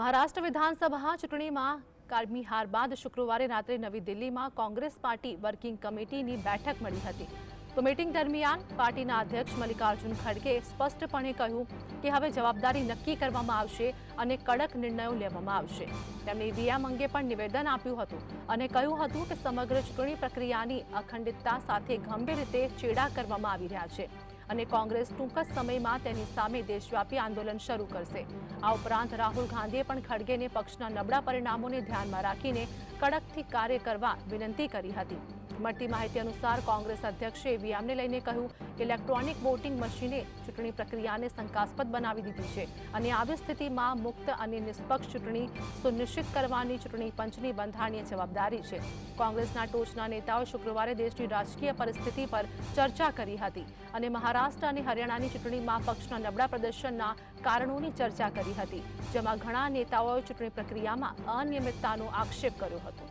મહારાષ્ટ્ર વિધાનસભા ચૂંટણીમાં કાળમી હાર બાદ શુક્રવારે રાત્રે નવી દિલ્હીમાં કોંગ્રેસ પાર્ટી વર્કિંગ કમિટીની બેઠક મળી હતી. તો મીટિંગ દરમિયાન પાર્ટીના અધ્યક્ષ મલ્લિકાર્જુન ખડગે સ્પષ્ટપણે કહ્યું કે હવે જવાબદારી નક્કી કરવામાં આવશે અને કડક નિર્ણયો લેવામાં આવશે. તેમણે ઈવીએમ અંગે પણ નિવેદન આપ્યું હતું અને કહ્યું હતું કે સમગ્ર ચૂંટણી પ્રક્રિયાની અખંડિતતા સાથે ગંભીર રીતે ચેડા કરવામાં આવી રહ્યા છે. અને કોંગ્રેસ ટૂંક જ સમયમાં તેની સામે દેશવ્યાપી આંદોલન શરૂ કરશે. આ ઉપરાંત રાહુલ ગાંધીએ પણ ખડગેને પક્ષના નબળા પરિણામોને ધ્યાનમાં રાખીને કડકથી કાર્ય કરવા વિનંતી કરી હતી. મળતી માહિતી અનુસાર કોંગ્રેસ અધ્યક્ષે ઈવીએમને લઈને કહ્યું કે ઇલેક્ટ્રોનિક વોટિંગ મશીને ચૂંટણી પ્રક્રિયાને શંકાસ્પદ બનાવી દીધી છે અને આવી સ્થિતિમાં મુક્ત અને નિષ્પક્ષ ચૂંટણી સુનિશ્ચિત કરવાની ચૂંટણી પંચની બંધારણીય જવાબદારી છે. કોંગ્રેસના ટોચના નેતાઓએ શુક્રવારે દેશની રાજકીય પરિસ્થિતિ પર ચર્ચા કરી હતી અને મહારાષ્ટ્ર અને હરિયાણાની ચૂંટણીમાં પક્ષના નબળા પ્રદર્શનના કારણોની ચર્ચા કરી હતી, જેમાં ઘણા નેતાઓએ ચૂંટણી પ્રક્રિયામાં અનિયમિતતાનો આક્ષેપ કર્યો હતો.